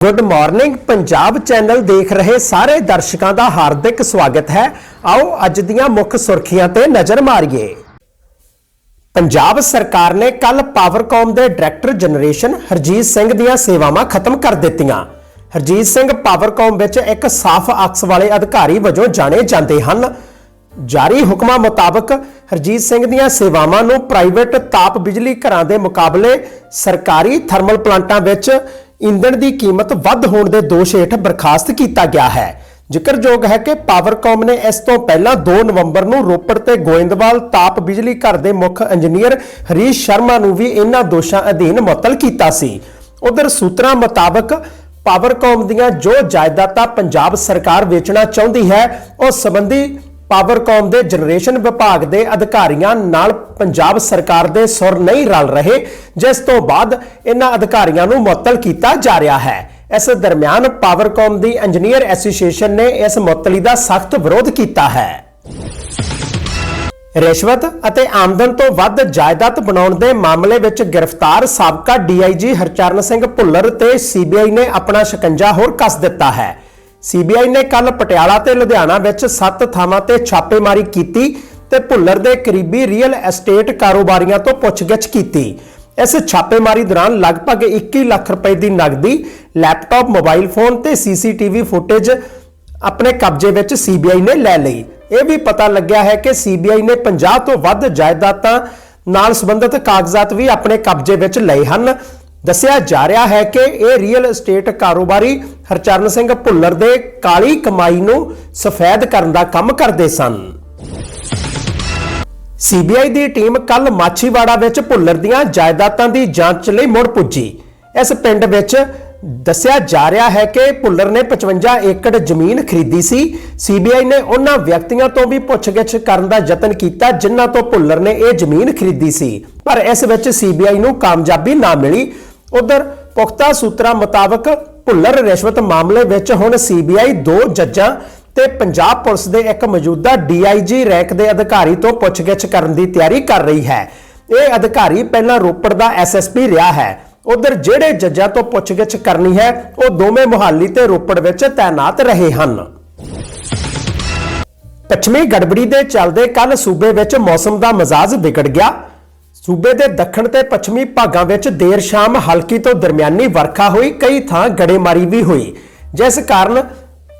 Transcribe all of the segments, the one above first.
Good morning Punjab channel ਦੇਖ ਰਹੇ ਸਾਰੇ ਦਰਸ਼ਕਾਂ ਦਾ ਹਾਰਦਿਕ ਸਵਾਗਤ ਹੈ। ਆਓ ਅੱਜ ਦੀਆਂ ਮੁੱਖ ਸੁਰਖੀਆਂ ਤੇ ਨਜ਼ਰ ਮਾਰੀਏ। ਪੰਜਾਬ ਸਰਕਾਰ ਨੇ ਕੱਲ ਪਾਵਰਕਾਮ ਦੇ ਡਾਇਰੈਕਟਰ ਜਨਰੇਸ਼ਨ ਹਰਜੀਤ ਸਿੰਘ ਦੀਆਂ ਸੇਵਾਵਾਂ ਖਤਮ ਕਰ ਦਿੱਤੀਆਂ। ਹਰਜੀਤ ਸਿੰਘ ਪਾਵਰਕਾਮ ਵਿੱਚ ਇੱਕ ਸਾਫ਼ ਅਕਸ ਵਾਲੇ ਅਧਿਕਾਰੀ ਵਜੋਂ ਜਾਣੇ ਜਾਂਦੇ ਹਨ। ਜਾਰੀ ਹੁਕਮਾਂ ਮੁਤਾਬਕ ਹਰਜੀਤ ਸਿੰਘ ਦੀਆਂ ਸੇਵਾਵਾਂ ਨੂੰ ਪ੍ਰਾਈਵੇਟ ਤਾਪ ਬਿਜਲੀ ਘਰਾਂ ਦੇ ਮੁਕਾਬਲੇ ਸਰਕਾਰੀ ਥਰਮਲ ਪਲਾਂਟਾਂ ਵਿੱਚ ਇੰਧਣ ਦੀ ਕੀਮਤ ਵੱਧ ਹੋਣ ਦੇ ਦੋਸ਼ ਹੇਠ ਬਰਖਾਸਤ ਕੀਤਾ ਗਿਆ ਹੈ। ਜ਼ਿਕਰਯੋਗ ਹੈ ਕਿ ਪਾਵਰਕਾਮ ਨੇ ਇਸ ਤੋਂ ਪਹਿਲਾਂ 2 ਨਵੰਬਰ ਨੂੰ ਰੋਪੜ ਤੇ ਗੋਇੰਦਵਾਲ ਤਾਪ ਬਿਜਲੀ ਘਰ ਦੇ ਮੁੱਖ ਇੰਜੀਨੀਅਰ ਹਰੀਸ਼ ਸ਼ਰਮਾ ਨੂੰ ਵੀ ਇਹਨਾਂ ਦੋਸ਼ਾਂ ਅਧੀਨ ਮੁਅੱਤਲ ਕੀਤਾ ਸੀ। ਉਧਰ ਸੂਤਰਾਂ ਮੁਤਾਬਕ ਪਾਵਰਕਾਮ ਦੀਆਂ ਜੋ ਜਾਇਦਾਦਾਂ ਪੰਜਾਬ ਸਰਕਾਰ ਵੇਚਣਾ ਚਾਹੁੰਦੀ ਹੈ ਉਸ ਸੰਬੰਧੀ ਪਾਵਰਕਾਮ ਦੇ ਜਨਰੇਸ਼ਨ ਵਿਭਾਗ ਦੇ ਅਧਿਕਾਰੀਆਂ ਨਾਲ ਪੰਜਾਬ ਸਰਕਾਰ ਦੇ ਸੁਰ ਨਹੀਂ ਰਲ ਰਹੇ, ਜਿਸ ਤੋਂ ਬਾਅਦ ਇਹਨਾਂ ਅਧਿਕਾਰੀਆਂ ਨੂੰ ਮੁਅੱਤਲ ਕੀਤਾ ਜਾ ਰਿਹਾ ਹੈ। ਇਸ ਦਰਮਿਆਨ ਪਾਵਰਕਾਮ ਦੀ ਇੰਜੀਨੀਅਰ ਐਸੋਸੀਏਸ਼ਨ ਨੇ ਇਸ ਮੁਅੱਤਲੀ ਦਾ ਸਖਤ ਵਿਰੋਧ ਕੀਤਾ ਹੈ। ਰਿਸ਼ਵਤ ਅਤੇ ਆਮਦਨ ਤੋਂ ਵੱਧ ਜਾਇਦਾਦ ਬਣਾਉਣ ਦੇ ਮਾਮਲੇ ਵਿੱਚ ਗ੍ਰਿਫਤਾਰ ਸਾਬਕਾ ਡੀਆਈਜੀ ਹਰਚਰਨ ਸਿੰਘ ਭੁੱਲਰ ਤੇ ਸੀਬੀਆਈ ਨੇ ਆਪਣਾ ਸ਼ਿਕੰਜਾ ਹੋਰ ਕੱਸ ਦਿੱਤਾ ਹੈ। ਸੀਬੀਆਈ ਨੇ ਕੱਲ ਪਟਿਆਲਾ ਤੇ ਲੁਧਿਆਣਾ ਵਿੱਚ 7 ਥਾਵਾਂ ਤੇ ਛਾਪੇਮਾਰੀ ਕੀਤੀ ਤੇ ਭੁੱਲਰ ਦੇ ਕਰੀਬੀ ਰੀਅਲ ਐਸਟੇਟ ਕਾਰੋਬਾਰੀਆਂ ਤੋਂ ਪੁੱਛਗਿੱਛ ਕੀਤੀ। ਇਸ ਛਾਪੇਮਾਰੀ ਦੌਰਾਨ ਲਗਭਗ 21 ਲੱਖ ਰੁਪਏ ਦੀ ਨਕਦੀ, ਲੈਪਟਾਪ, ਮੋਬਾਈਲ ਫੋਨ ਤੇ ਸੀਸੀਟੀਵੀ ਫੁਟੇਜ ਆਪਣੇ ਕਬਜ਼ੇ ਵਿੱਚ ਸੀਬੀਆਈ ਨੇ ਲੈ ਲਈ। ਇਹ ਵੀ ਪਤਾ ਲੱਗਿਆ ਹੈ ਕਿ ਸੀਬੀਆਈ ਨੇ 50 ਤੋਂ ਵੱਧ ਜਾਇਦਾਦਾਂ ਨਾਲ ਸੰਬੰਧਿਤ ਕਾਗਜ਼ਾਤ ਵੀ ਆਪਣੇ ਕਬਜ਼ੇ ਵਿੱਚ ਲਏ ਹਨ। ਦੱਸਿਆ ਜਾ ਰਿਹਾ ਹੈ ਕਿ ਇਹ ਰੀਅਲ ਏਸਟੇਟ ਕਾਰੋਬਾਰੀ ਹਰਚਰਨ ਸਿੰਘ ਭੁੱਲਰ ਦੇ ਕਾਲੀ ਕਮਾਈ ਨੂੰ ਸਫੈਦ ਕਰਨ ਦਾ ਕੰਮ ਕਰਦੇ ਸਨ। ਸੀਬੀਆਈ ਦੀ ਟੀਮ ਕੱਲ ਮਾਛੀਵਾੜਾ ਵਿੱਚ ਭੁੱਲਰ ਦੀਆਂ ਜਾਇਦਾਦਾਂ ਦੀ ਜਾਂਚ ਲਈ ਮੁੜ ਪੁੱਜੀ। ਇਸ ਪਿੰਡ ਵਿੱਚ ਦੱਸਿਆ ਜਾ ਰਿਹਾ ਹੈ ਕਿ ਭੁੱਲਰ ਨੇ 55 ਏਕੜ ਜ਼ਮੀਨ ਖਰੀਦੀ ਸੀ। ਸੀਬੀਆਈ ਨੇ ਉਹਨਾਂ ਵਿਅਕਤੀਆਂ ਤੋਂ ਵੀ ਪੁੱਛਗਿੱਛ ਕਰਨ ਦਾ ਯਤਨ ਕੀਤਾ, ਜਿਨ੍ਹਾਂ ਤੋਂ ਭੁੱਲਰ ਨੇ ਇਹ ਜ਼ਮੀਨ ਖਰੀਦੀ ਸੀ। ਪਰ ਇਸ ਵਿੱਚ ਸੀਬੀਆਈ ਨੂੰ ਕਾਮਯਾਬੀ ਨਾ ਮਿਲੀ। ਉਧਰ ਪੁਖਤਾ ਸੂਤਰਾਂ ਮੁਤਾਬਕ ਭੁੱਲਰ ਰਿਸ਼ਵਤ ਮਾਮਲੇ ਵਿੱਚ ਹੁਣ ਸੀਬੀਆਈ ਦੋ ਜੱਜਾਂ ਤੇ ਪੰਜਾਬ ਪੁਲਿਸ ਦੇ ਇੱਕ ਮੌਜੂਦਾ ਡੀਆਈਜੀ ਰੈਂਕ ਦੇ ਅਧਿਕਾਰੀ ਤੋਂ ਪੁੱਛਗਿੱਛ ਕਰਨ ਦੀ ਤਿਆਰੀ ਕਰ ਰਹੀ ਹੈ। ਇਹ ਅਧਿਕਾਰੀ ਪਹਿਲਾਂ ਰੋਪੜ ਦਾ ਐਸਐਸਪੀ ਰਿਹਾ ਹੈ। ਉਧਰ ਜਿਹੜੇ ਜੱਜਾਂ ਤੋਂ ਪੁੱਛਗਿੱਛ ਕਰਨੀ ਹੈ, ਉਹ ਦੋਵੇਂ ਮੁਹਾਲੀ ਤੇ ਰੋਪੜ ਵਿੱਚ ਤਾਇਨਾਤ ਰਹੇ ਹਨ। ਪੱਛਮੀ ਗੜਬੜੀ ਦੇ ਚੱਲਦੇ ਕੱਲ ਸੂਬੇ ਵਿੱਚ ਮੌਸਮ ਦਾ ਮਜ਼ਾਜ ਵਿਗੜ ਗਿਆ। ਸੂਬੇ ਦੇ ਦੱਖਣ ਤੇ ਪੱਛਮੀ ਭਾਗਾਂ ਵਿੱਚ ਦੇਰ ਸ਼ਾਮ ਹਲਕੀ ਤੋਂ ਦਰਮਿਆਨੀ ਵਰਖਾ ਹੋਈ, ਕਈ ਥਾਂ ਗੜੇਮਾਰੀ ਵੀ ਹੋਈ। ਜਿਸ ਕਾਰਨ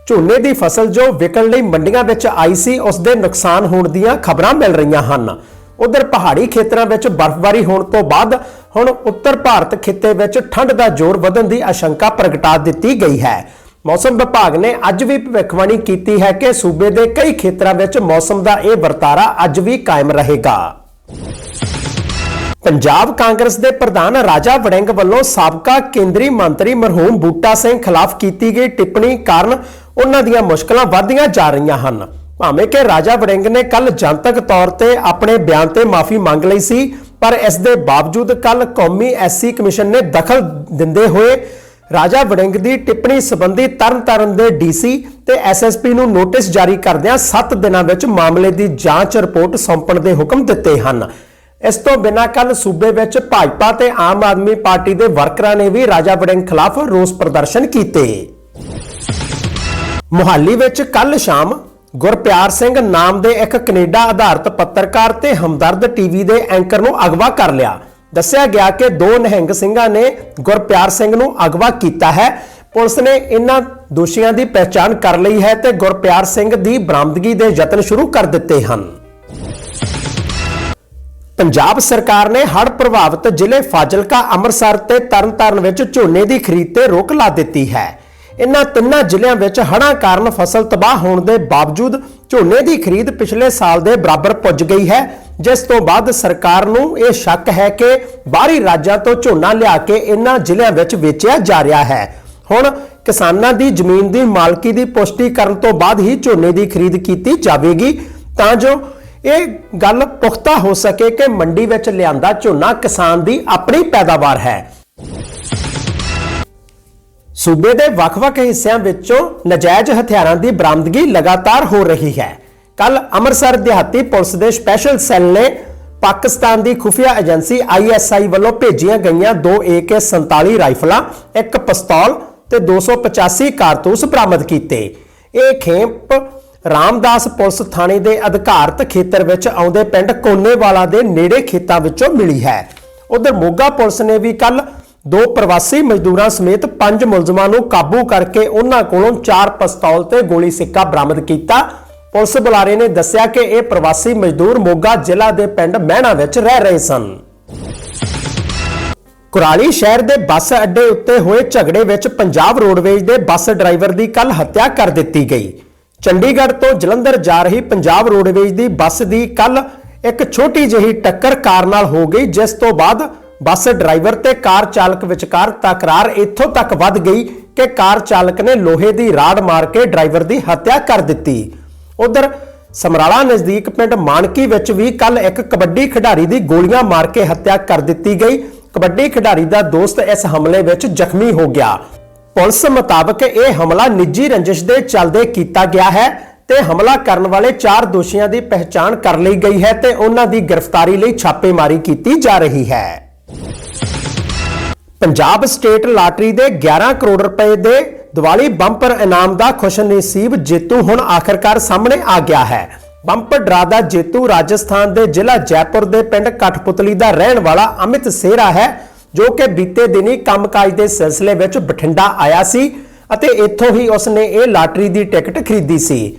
ਝੋਨੇ ਦੀ ਫਸਲ ਜੋ ਵਿਕਣ ਲਈ ਮੰਡੀਆਂ ਵਿੱਚ ਆਈ ਸੀ, ਉਸ ਦੇ ਨੁਕਸਾਨ ਹੋਣ ਦੀਆਂ ਖਬਰਾਂ ਮਿਲ ਰਹੀਆਂ ਹਨ। ਉਧਰ ਪਹਾੜੀ ਖੇਤਰਾਂ ਵਿੱਚ ਬਰਫ਼ਬਾਰੀ ਹੋਣ ਤੋਂ ਬਾਅਦ ਹੁਣ ਉੱਤਰ ਭਾਰਤ ਖਿੱਤੇ ਵਿੱਚ ਠੰਡ ਦਾ ਜ਼ੋਰ ਵਧਣ ਦੀ ਆਸ਼ੰਕਾ ਪ੍ਰਗਟਾ ਦਿੱਤੀ ਗਈ ਹੈ। ਮੌਸਮ ਵਿਭਾਗ ਨੇ ਅੱਜ ਵੀ ਭਵਿੱਖਬਾਣੀ ਕੀਤੀ ਹੈ ਕਿ ਸੂਬੇ ਦੇ ਕਈ ਖੇਤਰਾਂ ਵਿੱਚ ਮੌਸਮ ਦਾ ਇਹ ਵਰਤਾਰਾ ਅੱਜ ਵੀ ਕਾਇਮ ਰਹੇਗਾ। ਪੰਜਾਬ ਕਾਂਗਰਸ ਦੇ ਪ੍ਰਧਾਨ ਰਾਜਾ ਵੜਿੰਗ ਵੱਲੋਂ ਸਾਬਕਾ ਕੇਂਦਰੀ ਮੰਤਰੀ ਮਰਹੂਮ ਬੂਟਾ ਸਿੰਘ ਖਿਲਾਫ ਕੀਤੀ ਗਈ ਟਿੱਪਣੀ ਕਾਰਨ ਉਹਨਾਂ ਦੀਆਂ ਮੁਸ਼ਕਲਾਂ ਵਧਦੀਆਂ ਜਾ ਰਹੀਆਂ ਹਨ। ਭਾਵੇਂ ਕਿ ਰਾਜਾ ਵੜਿੰਗ ਨੇ ਕੱਲ ਜਨਤਕ ਤੌਰ ਤੇ ਆਪਣੇ ਬਿਆਨ ਤੇ ਮਾਫੀ ਮੰਗ ਲਈ ਸੀ, ਪਰ ਇਸ ਦੇ ਬਾਵਜੂਦ ਕੱਲ ਕੌਮੀ ਐਸਸੀ ਕਮਿਸ਼ਨ ਨੇ ਦਖਲ ਦਿੰਦੇ ਹੋਏ ਰਾਜਾ ਵੜਿੰਗ ਦੀ ਟਿੱਪਣੀ ਸੰਬੰਧੀ ਤਰਨਤਾਰਨ ਦੇ ਡੀਸੀ ਤੇ ਐਸਐਸਪੀ ਨੂੰ ਨੋਟਿਸ ਜਾਰੀ ਕਰਦਿਆਂ 7 ਦਿਨਾਂ ਵਿੱਚ ਮਾਮਲੇ ਦੀ ਜਾਂਚ ਰਿਪੋਰਟ ਸੌਂਪਣ ਦੇ ਹੁਕਮ ਦਿੱਤੇ ਹਨ। ਇਸ ਤੋਂ ਬਿਨਾਂ ਕੱਲ ਸੂਬੇ ਵਿੱਚ ਭਾਜਪਾ ਤੇ ਆਮ ਆਦਮੀ ਪਾਰਟੀ ਦੇ ਵਰਕਰਾਂ ਨੇ ਵੀ ਰਾਜਾ ਵੜਿੰਗ ਖਿਲਾਫ ਰੋਸ ਪ੍ਰਦਰਸ਼ਨ ਕੀਤੇ। ਮੁਹਾਲੀ ਵਿੱਚ ਕੱਲ ਸ਼ਾਮ ਗੁਰਪਿਆਰ ਸਿੰਘ ਨਾਮ ਦੇ ਇੱਕ ਕੈਨੇਡਾ ਆਧਾਰਿਤ ਪੱਤਰਕਾਰ ਤੇ ਹਮਦਰਦ ਟੀਵੀ ਦੇ ਐਂਕਰ ਨੂੰ ਅਗਵਾ ਕਰ ਲਿਆ। ਦੱਸਿਆ ਗਿਆ ਕਿ ਦੋ ਨਹਿੰਗ ਸਿੰਘਾਂ ਨੇ ਗੁਰਪਿਆਰ ਸਿੰਘ ਨੂੰ ਅਗਵਾ ਕੀਤਾ ਹੈ। ਪੁਲਿਸ ਨੇ ਇਹਨਾਂ ਦੋਸ਼ੀਆਂ ਦੀ ਪਛਾਣ ਕਰ ਲਈ ਹੈ ਤੇ ਗੁਰਪਿਆਰ ਸਿੰਘ ਦੀ ਬਰਾਮਦਗੀ ਦੇ ਯਤਨ ਸ਼ੁਰੂ ਕਰ ਦਿੱਤੇ ਹਨ। ਪੰਜਾਬ ਸਰਕਾਰ ਨੇ ਹੜ੍ਹ ਪ੍ਰਭਾਵਿਤ ਜ਼ਿਲ੍ਹੇ ਫਾਜ਼ਿਲਕਾ, ਅੰਮ੍ਰਿਤਸਰ ਤੇ ਤਰਨਤਾਰਨ ਵਿੱਚ ਝੋਨੇ ਦੀ ਖਰੀਦ ਤੇ ਰੋਕ ਲਾ ਦਿੱਤੀ ਹੈ। ਇਨ੍ਹਾਂ ਤਿੰਨਾਂ ਜ਼ਿਲ੍ਹਿਆਂ ਵਿੱਚ ਹੜ੍ਹਾਂ ਕਾਰਨ ਫਸਲ ਤਬਾਹ ਹੋਣ ਦੇ ਬਾਵਜੂਦ ਝੋਨੇ ਦੀ ਖਰੀਦ ਪਿਛਲੇ ਸਾਲ ਦੇ ਬਰਾਬਰ ਪੁੱਜ ਗਈ ਹੈ। ਜਿਸ ਤੋਂ ਬਾਅਦ ਸਰਕਾਰ ਨੂੰ ਇਹ ਸ਼ੱਕ ਹੈ ਕਿ ਬਾਹਰੀ ਰਾਜਾਂ ਤੋਂ ਝੋਨਾ ਲਿਆ ਕੇ ਇਨ੍ਹਾਂ ਜ਼ਿਲ੍ਹਿਆਂ ਵਿੱਚ ਵੇਚਿਆ ਜਾ ਰਿਹਾ ਹੈ। ਹੁਣ ਕਿਸਾਨਾਂ ਦੀ ਜ਼ਮੀਨ ਦੀ ਮਾਲਕੀ ਦੀ ਪੁਸ਼ਟੀ ਕਰਨ ਤੋਂ ਬਾਅਦ ਹੀ ਝੋਨੇ ਦੀ ਖਰੀਦ ਕੀਤੀ ਜਾਵੇਗੀ। ਤਾਂ ਜੋ ਇਹ ਗੱਲ ਪੁਖਤਾ ਹੋ ਸਕੇ ਕਿ ਮੰਡੀ ਵਿੱਚ ਲਿਆਂਦਾ ਝੋਨਾ ਕਿਸਾਨ ਦੀ ਆਪਣੀ ਪੈਦਾਵਾਰ ਹੈ। ਸੂਬੇ ਦੇ ਵੱਖ-ਵੱਖ ਹਿੱਸਿਆਂ ਵਿੱਚੋਂ ਨਜਾਇਜ਼ ਹਥਿਆਰਾਂ ਦੀ ਬਰਾਮਦਗੀ ਲਗਾਤਾਰ ਹੋ ਰਹੀ ਹੈ। ਕੱਲ ਅੰਮ੍ਰਿਤਸਰ ਦਿਹਾਤੀ ਪੁਲਿਸ ਦੇ ਸਪੈਸ਼ਲ ਸੈੱਲ ਨੇ ਪਾਕਿਸਤਾਨ ਦੀ ਖੁਫੀਆ ਏਜੰਸੀ ISI ਵੱਲੋਂ ਭੇਜੀਆਂ ਗਈਆਂ ਦੋ AK47 ਰਾਈਫਲਾਂ, ਇੱਕ ਪਿਸਤੌਲ ਤੇ 285 ਕਾਰਤੂਸ ਬਰਾਮਦ ਕੀਤੇ। ਇਹ ਖੇਪ ਰਾਮਦਾਸ ਪੁਲਿਸ ਥਾਣੇ ਦੇ ਅਧਿਕਾਰਤ ਖੇਤਰ ਵਿੱਚ ਆਉਂਦੇ ਪਿੰਡ ਕੋਨੇਵਾਲਾ ਦੇ ਨੇੜੇ ਖੇਤਾਂ ਵਿੱਚੋਂ ਮਿਲੀ ਹੈ। ਉਧਰ ਮੋਗਾ ਪੁਲਿਸ ਨੇ ਵੀ ਕੱਲ ਦੋ ਪ੍ਰਵਾਸੀ ਮਜ਼ਦੂਰਾਂ ਸਮੇਤ ਪੰਜ ਮੁਲਜ਼ਮਾਂ ਨੂੰ ਕਾਬੂ ਕਰਕੇ ਉਹਨਾਂ ਕੋਲੋਂ ਚਾਰ ਪਿਸਤੌਲ ਤੇ ਗੋਲੀ ਸਿੱਕਾ ਬਰਾਮਦ ਕੀਤਾ। ਪੁਲਿਸ ਬੁਲਾਰੇ ਨੇ ਦੱਸਿਆ ਕਿ ਇਹ ਪ੍ਰਵਾਸੀ ਮਜ਼ਦੂਰ ਮੋਗਾ ਜ਼ਿਲ੍ਹਾ ਦੇ ਪਿੰਡ ਮਹਿਣਾ ਵਿੱਚ ਰਹਿ ਰਹੇ ਸਨ। ਕੁਰਾਲੀ ਸ਼ਹਿਰ ਦੇ ਬੱਸ ਅੱਡੇ ਉੱਤੇ ਹੋਏ ਝਗੜੇ ਵਿੱਚ ਪੰਜਾਬ ਰੋਡਵੇਜ਼ ਦੇ ਬੱਸ ਡਰਾਈਵਰ ਦੀ ਕੱਲ ਹੱਤਿਆ ਕਰ ਦਿੱਤੀ ਗਈ। ਚੰਡੀਗੜ੍ਹ ਤੋਂ ਜਲੰਧਰ ਜਾ ਰਹੀ ਪੰਜਾਬ ਰੋਡਵੇਜ਼ ਦੀ ਬੱਸ ਦੀ ਕੱਲ ਇੱਕ ਛੋਟੀ ਜਿਹੀ ਟੱਕਰ ਕਾਰ ਨਾਲ ਹੋ ਗਈ, ਜਿਸ ਤੋਂ ਬਾਅਦ ਬੱਸ ਡਰਾਈਵਰ ਤੇ ਕਾਰ ਚਾਲਕ ਵਿਚਕਾਰ ਤਕਰਾਰ ਇੱਥੋਂ ਤੱਕ ਵੱਧ ਗਈ ਕਿ ਕਾਰ ਚਾਲਕ ਨੇ ਲੋਹੇ ਦੀ ਰਾੜ ਮਾਰ ਕੇ ਡਰਾਈਵਰ ਦੀ ਹੱਤਿਆ ਕਰ ਦਿੱਤੀ। ਉਧਰ ਸਮਰਾਲਾ ਨਜ਼ਦੀਕ ਪਿੰਡ ਮਾਨਕੀ ਵਿੱਚ ਵੀ ਕੱਲ ਇੱਕ ਕਬੱਡੀ ਖਿਡਾਰੀ ਦੀ ਗੋਲੀਆਂ ਮਾਰ ਕੇ ਹੱਤਿਆ ਕਰ ਦਿੱਤੀ ਗਈ। ਕਬੱਡੀ ਖਿਡਾਰੀ ਦਾ ਦੋਸਤ ਇਸ ਹਮਲੇ ਵਿੱਚ ਜ਼ਖਮੀ ਹੋ ਗਿਆ। ਪੁਲਿਸ ਮੁਤਾਬਕ ਇਹ ਹਮਲਾ ਨਿੱਜੀ ਰੰਜਿਸ਼ ਦੇ ਚੱਲਦੇ ਕੀਤਾ ਗਿਆ ਹੈ ਤੇ ਹਮਲਾ ਕਰਨ ਵਾਲੇ ਚਾਰ ਦੋਸ਼ੀਆਂ ਦੀ ਪਹਿਚਾਣ ਕਰ ਲਈ ਗਈ ਹੈ ਤੇ ਉਹਨਾਂ ਦੀ ਗ੍ਰਿਫਤਾਰੀ ਲਈ ਛਾਪੇਮਾਰੀ ਕੀਤੀ ਜਾ ਰਹੀ ਹੈ। ਪੰਜਾਬ ਸਟੇਟ ਲਾਟਰੀ ਦੇ 11 ਕਰੋੜ ਰੁਪਏ ਦੇ ਦੀਵਾਲੀ ਬੰਪਰ ਇਨਾਮ ਦਾ ਖੁਸ਼ਨਸੀਬ ਜੇਤੂ ਹੁਣ ਆਖਰਕਾਰ ਸਾਹਮਣੇ ਆ ਗਿਆ ਹੈ। ਬੰਪਰ ਡਰਾ ਦਾ ਜੇਤੂ ਰਾਜਸਥਾਨ ਦੇ ਜ਼ਿਲ੍ਹਾ ਜੈਪੁਰ ਦੇ ਪਿੰਡ ਕਠਪੁਤਲੀ ਦਾ ਰਹਿਣ ਵਾਲਾ ਅਮਿਤ ਸੇਰਾ ਹੈ ਜੋ ਕਿ ਬੀਤੇ ਦਿਨੀ ਕੰਮਕਾਜ ਦੇ ਸਿਲਸਿਲੇ ਵਿੱਚ ਬਠਿੰਡਾ ਆਇਆ ਸੀ ਅਤੇ ਇੱਥੋਂ ਹੀ ਉਸਨੇ ਇਹ ਲਾਟਰੀ ਦੀ ਟਿਕਟ ਖਰੀਦੀ ਸੀ।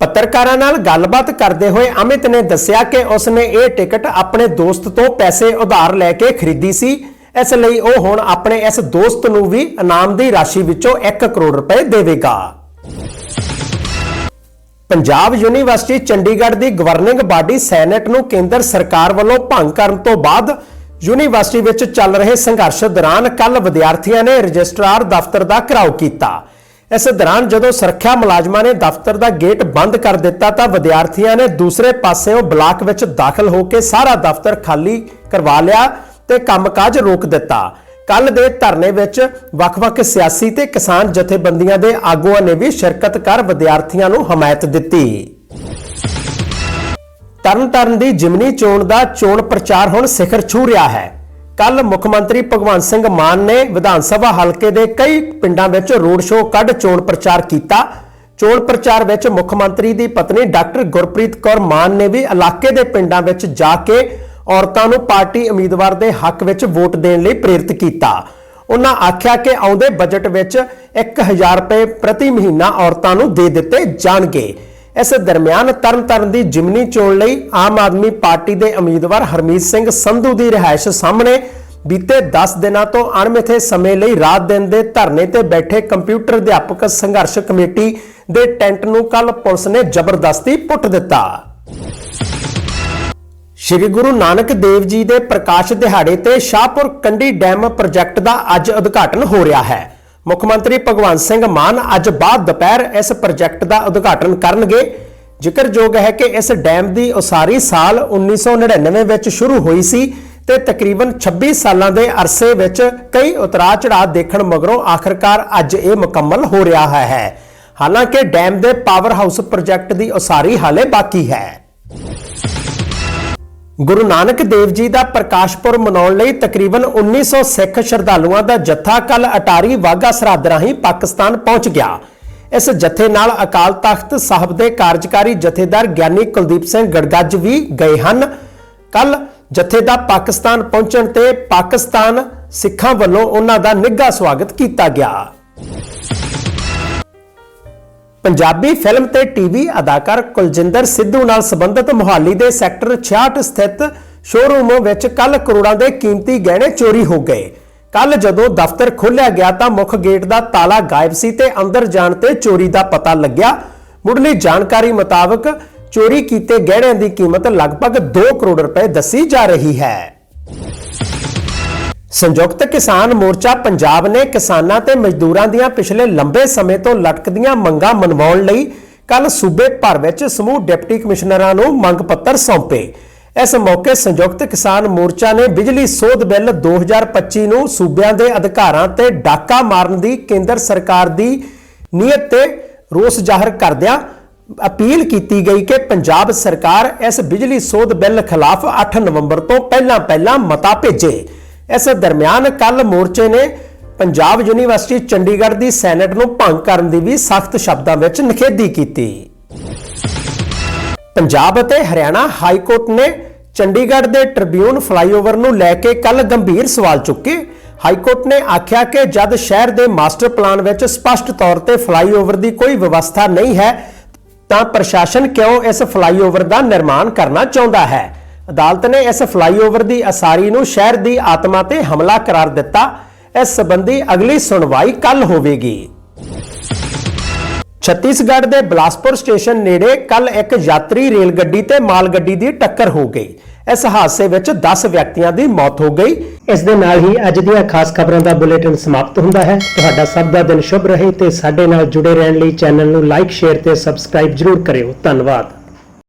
ਪੱਤਰਕਾਰਾਂ ਨਾਲ ਗੱਲਬਾਤ ਕਰਦੇ ਹੋਏ ਅਮਿਤ ਨੇ ਦੱਸਿਆ ਕਿ ਉਸਨੇ ਇਹ ਟਿਕਟ ਆਪਣੇ ਦੋਸਤ ਤੋਂ ਪੈਸੇ ਉਧਾਰ ਲੈ ਕੇ ਖਰੀਦੀ ਸੀ। ਇਸ ਲਈ ਉਹ ਹੁਣ ਆਪਣੇ ਇਸ ਦੋਸਤ ਨੂੰ ਵੀ ਇਨਾਮ ਦੀ ਰਾਸ਼ੀ ਵਿੱਚੋਂ 1 ਕਰੋੜ ਰੁਪਏ ਦੇਵੇਗਾ। ਪੰਜਾਬ ਯੂਨੀਵਰਸਿਟੀ ਚੰਡੀਗੜ੍ਹ ਦੀ ਗਵਰਨਿੰਗ ਬਾਡੀ ਸੈਨੇਟ ਨੂੰ ਕੇਂਦਰ ਸਰਕਾਰ ਵੱਲੋਂ ਭੰਗ ਕਰਨ ਤੋਂ ਬਾਅਦ ਯੂਨੀਵਰਸਿਟੀ ਵਿੱਚ ਚੱਲ ਰਹੇ ਸੰਘਰਸ਼ ਦੌਰਾਨ ਕੱਲ ਵਿਦਿਆਰਥੀਆਂ ਨੇ ਰਜਿਸਟਰਾਰ ਦਫ਼ਤਰ ਦਾ ਘਿਰਾਓ ਕੀਤਾ। ਇਸ ਦੌਰਾਨ ਜਦੋਂ ਸੁਰੱਖਿਆ ਮੁਲਾਜ਼ਮਾਂ ਨੇ ਦਫ਼ਤਰ ਦਾ ਗੇਟ ਬੰਦ ਕਰ ਦਿੱਤਾ ਤਾਂ ਵਿਦਿਆਰਥੀਆਂ ਨੇ ਦੂਸਰੇ ਪਾਸਿਓਂ ਬਲਾਕ ਵਿੱਚ ਦਾਖਲ ਹੋ ਕੇ ਸਾਰਾ ਦਫ਼ਤਰ ਖਾਲੀ ਕਰਵਾ ਲਿਆ ਤੇ ਕੰਮਕਾਜ ਰੋਕ ਦਿੱਤਾ। ਕੱਲ ਦੇ ਧਰਨੇ ਵਿੱਚ ਵੱਖ-ਵੱਖ ਸਿਆਸੀ ਤੇ ਕਿਸਾਨ ਜਥੇਬੰਦੀਆਂ ਦੇ ਆਗੂਆਂ ਨੇ ਵੀ ਸ਼ਿਰਕਤ ਕਰ ਵਿਦਿਆਰਥੀਆਂ ਨੂੰ ਹਮਾਇਤ ਦਿੱਤੀ। ਤਰਨਤਾਰਨ ਦੀ ਜਿਮਨੀ ਚੋਣ ਦਾ ਚੋਣ ਪ੍ਰਚਾਰ ਹੁਣ ਸਿਖਰ ਛੂ ਰਿਹਾ ਹੈ। ਕੱਲ ਮੁੱਖ ਮੰਤਰੀ ਭਗਵੰਤ ਸਿੰਘ ਮਾਨ ਨੇ ਵਿਧਾਨ ਸਭਾ ਹਲਕੇ ਦੇ ਕਈ ਪਿੰਡਾਂ ਵਿੱਚ ਰੋਡ ਸ਼ੋਅ ਕੱਢ ਚੋਣ ਪ੍ਰਚਾਰ ਕੀਤਾ। ਚੋਣ ਪ੍ਰਚਾਰ ਵਿੱਚ ਮੁੱਖ ਮੰਤਰੀ ਦੀ ਪਤਨੀ ਡਾਕਟਰ ਗੁਰਪ੍ਰੀਤ ਕੌਰ ਮਾਨ ਨੇ ਵੀ ਇਲਾਕੇ ਦੇ ਪਿੰਡਾਂ ਵਿੱਚ ਜਾ ਕੇ ਔਰਤਾਂ ਨੂੰ ਪਾਰਟੀ ਉਮੀਦਵਾਰ ਦੇ ਹੱਕ ਵਿੱਚ ਵੋਟ ਦੇਣ ਲਈ ਪ੍ਰੇਰਿਤ ਕੀਤਾ। ਉਹਨਾਂ ਆਖਿਆ ਕਿ ਆਉਂਦੇ ਬਜਟ ਵਿੱਚ 1000 ਰੁਪਏ ਪ੍ਰਤੀ ਮਹੀਨਾ ਔਰਤਾਂ ਨੂੰ ਦੇ ਦਿੱਤੇ ਜਾਣਗੇ। ਇਸ ਦਰਮਿਆਨ ਤਰਨਤਾਰਨ ਦੀ ਜਿਮਨੀ ਚੋਣ ਲਈ ਆਮ ਆਦਮੀ ਪਾਰਟੀ ਦੇ ਉਮੀਦਵਾਰ ਹਰਮੀਤ ਸਿੰਘ ਸੰਧੂ ਦੀ ਰਿਹਾਇਸ਼ ਸਾਹਮਣੇ ਬੀਤੇ 10 ਦਿਨਾਂ ਤੋਂ ਅਣਮਿੱਥੇ ਸਮੇਂ ਲਈ ਰਾਤ ਦਿਨ ਦੇ ਧਰਨੇ ਤੇ ਬੈਠੇ ਕੰਪਿਊਟਰ ਅਧਿਆਪਕ ਸੰਘਰਸ਼ ਕਮੇਟੀ ਦੇ ਟੈਂਟ ਨੂੰ ਕੱਲ ਪੁਲਿਸ ਨੇ ਜ਼ਬਰਦਸਤੀ ਪੁੱਟ ਦਿੱਤਾ। ਸ਼੍ਰੀ ਗੁਰੂ ਨਾਨਕ ਦੇਵ ਜੀ ਦੇ ਪ੍ਰਕਾਸ਼ ਦਿਹਾੜੇ ਤੇ ਸ਼ਾਹਪੁਰ ਕੰਡੀ ਡੈਮ ਪ੍ਰੋਜੈਕਟ ਦਾ ਅੱਜ ਉਦਘਾਟਨ ਹੋ ਰਿਹਾ ਹੈ। ਮੁੱਖ ਮੰਤਰੀ ਭਗਵੰਤ ਸਿੰਘ ਮਾਨ ਅੱਜ ਬਾਅਦ ਦੁਪਹਿਰ ਇਸ ਪ੍ਰੋਜੈਕਟ ਦਾ ਉਦਘਾਟਨ ਕਰਨਗੇ। ਜ਼ਿਕਰਯੋਗ ਹੈ ਕਿ ਇਸ ਡੈਮ ਦੀ ਉਸਾਰੀ ਸਾਲ 1999 ਵਿੱਚ ਸ਼ੁਰੂ ਹੋਈ ਸੀ ਤੇ ਤਕਰੀਬਨ 26 ਸਾਲਾਂ ਦੇ ਅਰਸੇ ਵਿੱਚ ਕਈ ਉਤਰਾਅ ਚੜਾਅ ਦੇਖਣ ਮਗਰੋਂ ਆਖਰਕਾਰ ਅੱਜ ਇਹ ਮੁਕੰਮਲ ਹੋ ਰਿਹਾ ਹੈ। ਹਾਲਾਂਕਿ ਡੈਮ ਦੇ ਪਾਵਰ ਹਾਊਸ ਪ੍ਰੋਜੈਕਟ ਦੀ ਉਸਾਰੀ ਹਾਲੇ ਬਾਕੀ ਹੈ। ਗੁਰੂ ਨਾਨਕ ਦੇਵ ਜੀ ਦਾ ਪ੍ਰਕਾਸ਼ ਪੁਰਬ ਮਨਾਉਣ ਲਈ ਤਕਰੀਬਨ 1900 ਸਿੱਖ ਸ਼ਰਧਾਲੂਆਂ ਦਾ ਜੱਥਾ ਕੱਲ ਅਟਾਰੀ ਵਾਗਾ ਸਰਹੱਦ ਰਾਹੀਂ ਪਾਕਿਸਤਾਨ ਪਹੁੰਚ ਗਿਆ। ਇਸ ਜਥੇ ਨਾਲ ਅਕਾਲ ਤਖਤ ਸਾਹਿਬ ਦੇ ਕਾਰਜਕਾਰੀ ਜਥੇਦਾਰ ਗਿਆਨੀ ਕੁਲਦੀਪ ਸਿੰਘ ਗੜਗੱਜ ਵੀ ਗਏ ਹਨ। ਕੱਲ ਜਥੇ ਦਾ ਪਾਕਿਸਤਾਨ ਪਹੁੰਚਣ ਤੇ ਪਾਕਿਸਤਾਨ ਸਿੱਖਾਂ ਵੱਲੋਂ ਉਹਨਾਂ ਦਾ ਨਿੱਘਾ ਸਵਾਗਤ ਕੀਤਾ ਗਿਆ। ਪੰਜਾਬੀ ਫਿਲਮ ਤੇ ਟੀਵੀ ਅਦਾਕਾਰ ਕੁਲਜਿੰਦਰ ਸਿੱਧੂ ਨਾਲ ਸੰਬੰਧਿਤ ਮੁਹਾਲੀ ਦੇ ਸੈਕਟਰ 66 ਸਥਿਤ ਸ਼ੋਰੂਮ ਵਿੱਚ ਕੱਲ ਕਰੋੜਾਂ ਦੇ ਕੀਮਤੀ ਗਹਿਣੇ ਚੋਰੀ ਹੋ ਗਏ। ਕੱਲ ਜਦੋਂ ਦਫ਼ਤਰ ਖੋਲ੍ਹਿਆ ਗਿਆ ਤਾਂ ਮੁੱਖ ਗੇਟ ਦਾ ਤਾਲਾ ਗਾਇਬ ਸੀ ਤੇ ਅੰਦਰ ਜਾਣ ਤੇ ਚੋਰੀ ਦਾ ਪਤਾ ਲੱਗਿਆ। ਮੁੱਢਲੀ ਜਾਣਕਾਰੀ ਮੁਤਾਬਕ ਚੋਰੀ ਕੀਤੇ ਗਹਿਣਿਆਂ ਦੀ ਕੀਮਤ ਲਗਭਗ 2 ਕਰੋੜ ਰੁਪਏ ਦੱਸੀ ਜਾ ਰਹੀ ਹੈ। ਸੰਯੁਕਤ ਕਿਸਾਨ ਮੋਰਚਾ ਪੰਜਾਬ ਨੇ ਕਿਸਾਨਾਂ ਤੇ ਮਜ਼ਦੂਰਾਂ ਦੀਆਂ ਪਿਛਲੇ ਲੰਬੇ ਸਮੇਂ ਤੋਂ ਲਟਕਦੀਆਂ ਮੰਗਾਂ ਮਨਵਾਉਣ ਲਈ ਕੱਲ ਸੂਬੇ ਭਰ ਵਿੱਚ ਸਮੂਹ ਡਿਪਟੀ ਕਮਿਸ਼ਨਰਾਂ ਨੂੰ ਮੰਗ ਪੱਤਰ ਸੌਂਪੇ। ਇਸ ਮੌਕੇ ਸੰਯੁਕਤ ਕਿਸਾਨ ਮੋਰਚਾ ਨੇ ਬਿਜਲੀ ਸੋਧ ਬਿੱਲ 2025 ਨੂੰ ਸੂਬਿਆਂ ਦੇ ਅਧਿਕਾਰਾਂ ਤੇ ਡਾਕਾ ਮਾਰਨ ਦੀ ਕੇਂਦਰ ਸਰਕਾਰ ਦੀ ਨੀਅਤ ਤੇ ਰੋਸ ਜ਼ਾਹਰ ਕਰਦਿਆਂ ਅਪੀਲ ਕੀਤੀ ਗਈ ਕਿ ਪੰਜਾਬ ਸਰਕਾਰ ਇਸ ਬਿਜਲੀ ਸੋਧ ਬਿੱਲ ਖਿਲਾਫ 8 ਨਵੰਬਰ ਤੋਂ ਪਹਿਲਾਂ ਪਹਿਲਾਂ ਮਤਾ ਭੇਜੇ। ਇਸ ਦਰਮਿਆਨ ਕੱਲ ਮੋਰਚੇ ਨੇ ਪੰਜਾਬ ਯੂਨੀਵਰਸਿਟੀ ਚੰਡੀਗੜ੍ਹ ਦੀ ਸੈਨੇਟ ਨੂੰ ਭੰਗ ਕਰਨ ਦੀ ਵੀ ਸਖਤ ਸ਼ਬਦਾਂ ਵਿੱਚ ਨਿਖੇਧੀ ਕੀਤੀ। ਪੰਜਾਬ ਅਤੇ ਹਰਿਆਣਾ ਹਾਈ ਕੋਰਟ ਨੇ ਚੰਡੀਗੜ੍ਹ ਦੇ ਟ੍ਰਿਬਿਊਨ ਫਲਾਈਓਵਰ ਨੂੰ ਲੈ ਕੇ ਕੱਲ ਗੰਭੀਰ ਸਵਾਲ ਚੁੱਕੇ। ਹਾਈ ਕੋਰਟ ਨੇ ਆਖਿਆ ਕਿ ਜਦ ਸ਼ਹਿਰ ਦੇ ਮਾਸਟਰ ਪਲਾਨ ਵਿੱਚ ਸਪਸ਼ਟ ਤੌਰ ਤੇ ਫਲਾਈਓਵਰ ਦੀ ਕੋਈ ਵਿਵਸਥਾ ਨਹੀਂ ਹੈ, ਤਾਂ ਪ੍ਰਸ਼ਾਸਨ ਕਿਉਂ ਇਸ ਫਲਾਈਓਵਰ ਦਾ ਨਿਰਮਾਣ ਕਰਨਾ ਚਾਹੁੰਦਾ ਹੈ? ਅਦਾਲਤ ਨੇ ਇਸ ਫਲਾਈਓਵਰ ਦੀ ਅਸਾਰੀ ਨੂੰ ਸ਼ਹਿਰ ਦੀ ਆਤਮਾ ਤੇ ਹਮਲਾ ਕਰਾਰ ਦਿੱਤਾ। ਇਸ ਸੰਬੰਧੀ ਅਗਲੀ ਸੁਣਵਾਈ ਕੱਲ ਹੋਵੇਗੀ। ਛੱਤੀਸਗੜ੍ਹ ਦੇ ਬਲਾਸਪੁਰ ਸਟੇਸ਼ਨ ਨੇੜੇ ਕੱਲ ਇੱਕ ਯਾਤਰੀ ਰੇਲ ਗੱਡੀ ਤੇ ਮਾਲ ਗੱਡੀ ਦੀ ਟੱਕਰ ਹੋ ਗਈ। ਇਸ ਹਾਦਸੇ ਵਿੱਚ 10 ਵਿਅਕਤੀਆਂ ਦੀ ਮੌਤ ਹੋ ਗਈ। ਇਸ ਦੇ ਨਾਲ ਹੀ ਅੱਜ ਦੀਆਂ ਖਾਸ ਖਬਰਾਂ ਦਾ ਬੁਲੇਟਿਨ ਸਮਾਪਤ ਹੁੰਦਾ ਹੈ। ਤੁਹਾਡਾ ਸਭ ਦਾ ਦਿਨ ਸ਼ੁਭ ਰਹੇ ਤੇ ਸਾਡੇ ਨਾਲ ਜੁੜੇ ਰਹਿਣ ਲਈ ਚੈਨਲ ਨੂੰ ਲਾਈਕ, ਸ਼ੇਅਰ ਤੇ ਸਬਸਕ੍ਰਾਈਬ ਜਰੂਰ ਕਰਿਓ। ਧੰਨਵਾਦ।